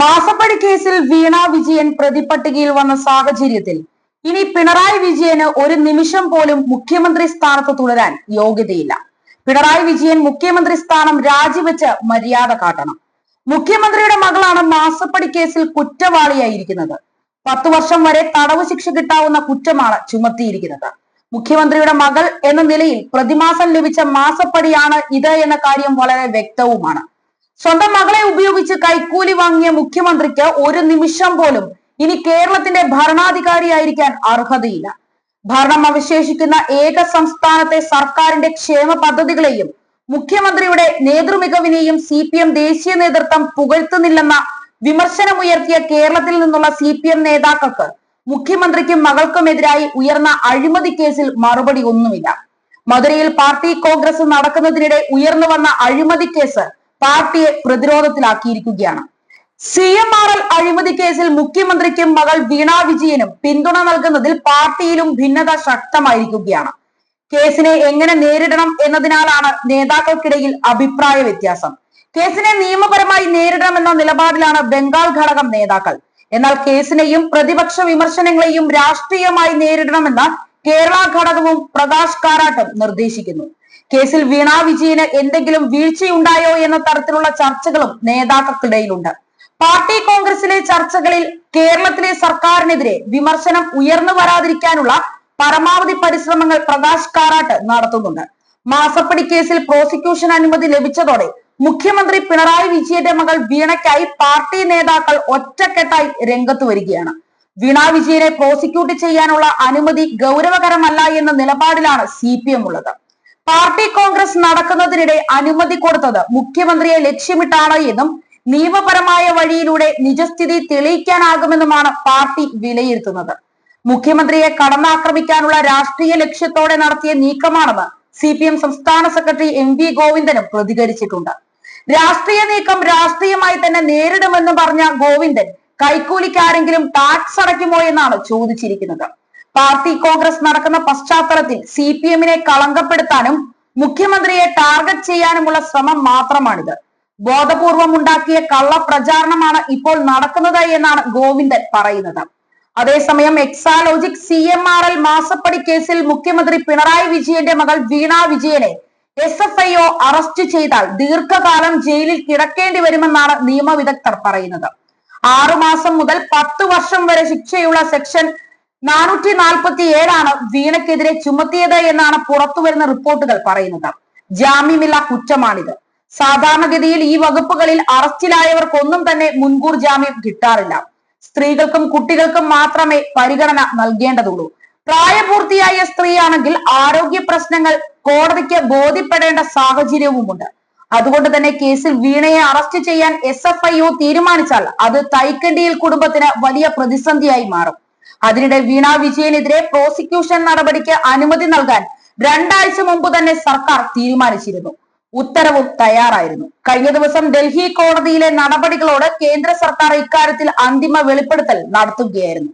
മാസപ്പടി കേസിൽ വീണ വിജയൻ പ്രതിപട്ടികയിൽ വന്ന സാഹചര്യത്തിൽ ഇനി പിണറായി വിജയന് ഒരു നിമിഷം പോലും മുഖ്യമന്ത്രി സ്ഥാനത്ത് തുടരാൻ യോഗ്യതയില്ല. പിണറായി വിജയൻ മുഖ്യമന്ത്രി സ്ഥാനം രാജിവെച്ച് മര്യാദ കാട്ടണം. മുഖ്യമന്ത്രിയുടെ മകളാണ് മാസപ്പടി കേസിൽ കുറ്റവാളിയായിരിക്കുന്നത്. പത്തു വർഷം വരെ തടവ് ശിക്ഷ കിട്ടാവുന്ന കുറ്റമാണ് ചുമത്തിയിരിക്കുന്നത്. മുഖ്യമന്ത്രിയുടെ മകൾ എന്ന നിലയിൽ പ്രതിമാസം ലഭിച്ച മാസപ്പടിയാണ് ഇത് എന്ന കാര്യം വളരെ വ്യക്തവുമാണ്. സ്വന്തം മകളെ ഉപയോഗിച്ച് കൈക്കൂലി വാങ്ങിയ മുഖ്യമന്ത്രിക്ക് ഒരു നിമിഷം പോലും ഇനി കേരളത്തിന്റെ ഭരണാധികാരിയായിരിക്കാൻ അർഹതയില്ല. ഭരണം അവശേഷിക്കുന്ന ഏക സംസ്ഥാനത്തെ സർക്കാരിന്റെ ക്ഷേമ പദ്ധതികളെയും മുഖ്യമന്ത്രിയുടെ നേതൃമികവിനെയും സി പി എം ദേശീയ നേതൃത്വം പുകഴ്ത്തുന്നില്ലെന്ന വിമർശനമുയർത്തിയ കേരളത്തിൽ നിന്നുള്ള സി പി എം നേതാക്കൾക്ക് മുഖ്യമന്ത്രിക്കും മകൾക്കുമെതിരായി ഉയർന്ന അഴിമതി കേസിൽ മറുപടി ഒന്നുമില്ല. മധുരയിൽ പാർട്ടി കോൺഗ്രസ് നടക്കുന്നതിനിടെ ഉയർന്നു വന്ന അഴിമതി കേസ് പാർട്ടിയെ പ്രതിരോധത്തിലാക്കിയിരിക്കുകയാണ്. സി എം ആർ എൽ അഴിമതി കേസിൽ മുഖ്യമന്ത്രിക്കും മകൾ വീണ വിജയനും പിന്തുണ നൽകുന്നതിൽ പാർട്ടിയിലും ഭിന്നത ശക്തമായിരിക്കുകയാണ്. കേസിനെ എങ്ങനെ നേരിടണം എന്നതിനാലാണ് നേതാക്കൾക്കിടയിൽ അഭിപ്രായ വ്യത്യാസം. കേസിനെ നിയമപരമായി നേരിടണമെന്ന നിലപാടിലാണ് ബംഗാൾ ഘടകം നേതാക്കൾ. എന്നാൽ കേസിനെയും പ്രതിപക്ഷ വിമർശനങ്ങളെയും രാഷ്ട്രീയമായി നേരിടണമെന്ന് കേരള ഘടകവും പ്രകാശ് കാരാട്ടും നിർദ്ദേശിക്കുന്നു. കേസിൽ വീണ വിജയന് എന്തെങ്കിലും വീഴ്ചയുണ്ടായോ എന്ന തരത്തിലുള്ള ചർച്ചകളും നേതാക്കൾക്കിടയിലുണ്ട്. പാർട്ടി കോൺഗ്രസിലെ ചർച്ചകളിൽ കേരളത്തിലെ സർക്കാരിനെതിരെ വിമർശനം ഉയർന്നു വരാതിരിക്കാനുള്ള പരമാവധി പരിശ്രമങ്ങൾ പ്രകാശ് കാരാട്ട് നടത്തുന്നുണ്ട്. മാസപ്പടി കേസിൽ പ്രോസിക്യൂഷൻ അനുമതി ലഭിച്ചതോടെ മുഖ്യമന്ത്രി പിണറായി വിജയന്റെ മകൾ വീണയ്ക്കായി പാർട്ടി നേതാക്കൾ ഒറ്റക്കെട്ടായി രംഗത്ത് വരികയാണ്. വീണ വിജയനെ പ്രോസിക്യൂട്ട് ചെയ്യാനുള്ള അനുമതി ഗൗരവകരമല്ല എന്ന നിലപാടിലാണ് സി ഉള്ളത്. പാർട്ടി കോൺഗ്രസ് നടക്കുന്നതിനിടെ അനുമതി കൊടുത്തത് മുഖ്യമന്ത്രിയെ ലക്ഷ്യമിട്ടാണ് എന്നും നിയമപരമായ വഴിയിലൂടെ നിജസ്ഥിതി തെളിയിക്കാനാകുമെന്നുമാണ് പാർട്ടി വിലയിരുത്തുന്നത്. മുഖ്യമന്ത്രിയെ കടന്നാക്രമിക്കാനുള്ള രാഷ്ട്രീയ ലക്ഷ്യത്തോടെ നടത്തിയ നീക്കമാണെന്ന് സി പി എം സംസ്ഥാന സെക്രട്ടറി എം വി ഗോവിന്ദനും പ്രതികരിച്ചിട്ടുണ്ട്. രാഷ്ട്രീയ നീക്കം രാഷ്ട്രീയമായി തന്നെ നേരിടുമെന്ന് പറഞ്ഞ ഗോവിന്ദൻ കൈക്കൂലിക്കാരെങ്കിലും ടാക്സ് അടയ്ക്കുമോ എന്നാണ് ചോദിച്ചിരിക്കുന്നത്. പാർട്ടി കോൺഗ്രസ് നടക്കുന്ന പശ്ചാത്തലത്തിൽ സി പി എമ്മിനെ കളങ്കപ്പെടുത്താനും മുഖ്യമന്ത്രിയെ ടാർഗറ്റ് ചെയ്യാനുമുള്ള ശ്രമം മാത്രമാണിത്. ബോധപൂർവം ഉണ്ടാക്കിയ കള്ള പ്രചാരണമാണ് ഇപ്പോൾ നടക്കുന്നത് എന്നാണ് ഗോവിന്ദൻ പറയുന്നത്. അതേസമയം Exalogic C M R L മാസപ്പടി കേസിൽ മുഖ്യമന്ത്രി പിണറായി വിജയന്റെ മകൾ വീണ വിജയനെ S F I O arrest ചെയ്താൽ ദീർഘകാലം ജയിലിൽ കിടക്കേണ്ടി വരുമെന്നാണ് നിയമവിദഗ്ധർ പറയുന്നത്. ആറുമാസം മുതൽ പത്ത് വർഷം വരെ ശിക്ഷയുള്ള സെക്ഷൻ നാനൂറ്റി നാൽപ്പത്തി ഏഴാണ് വീണയ്ക്കെതിരെ ചുമത്തിയത് എന്നാണ് പുറത്തുവരുന്ന റിപ്പോർട്ടുകൾ പറയുന്നത്. ജാമ്യമില്ല കുറ്റമാണിത്. സാധാരണഗതിയിൽ ഈ വകുപ്പുകളിൽ അറസ്റ്റിലായവർക്കൊന്നും തന്നെ മുൻകൂർ ജാമ്യം കിട്ടാറില്ല. സ്ത്രീകൾക്കും കുട്ടികൾക്കും മാത്രമേ പരിഗണന നൽകേണ്ടതുള്ളൂ. പ്രായപൂർത്തിയായ സ്ത്രീയാണെങ്കിൽ ആരോഗ്യ പ്രശ്നങ്ങൾ കോടതിക്ക് ബോധ്യപ്പെടേണ്ട സാഹചര്യവുമുണ്ട്. അതുകൊണ്ട് തന്നെ കേസിൽ വീണയെ അറസ്റ്റ് ചെയ്യാൻ എസ് എഫ് ഐ ഒ തീരുമാനിച്ചാൽ അത് തൈക്കണ്ടിയിൽ കുടുംബത്തിന് വലിയ പ്രതിസന്ധിയായി മാറും. അതിനിടെ വീണ വിജയനെതിരെ പ്രോസിക്യൂഷൻ നടപടിക്ക് അനുമതി നൽകാൻ രണ്ടാഴ്ച മുമ്പ് തന്നെ സർക്കാർ തീരുമാനിച്ചിരുന്നു. ഉത്തരവും തയ്യാറായിരുന്നു. കഴിഞ്ഞ ദിവസം ഡൽഹി കോടതിയിലെ നടപടികളോട് കേന്ദ്ര സർക്കാർ ഇക്കാര്യത്തിൽ അന്തിമ വെളിപ്പെടുത്തൽ നടത്തുകയായിരുന്നു.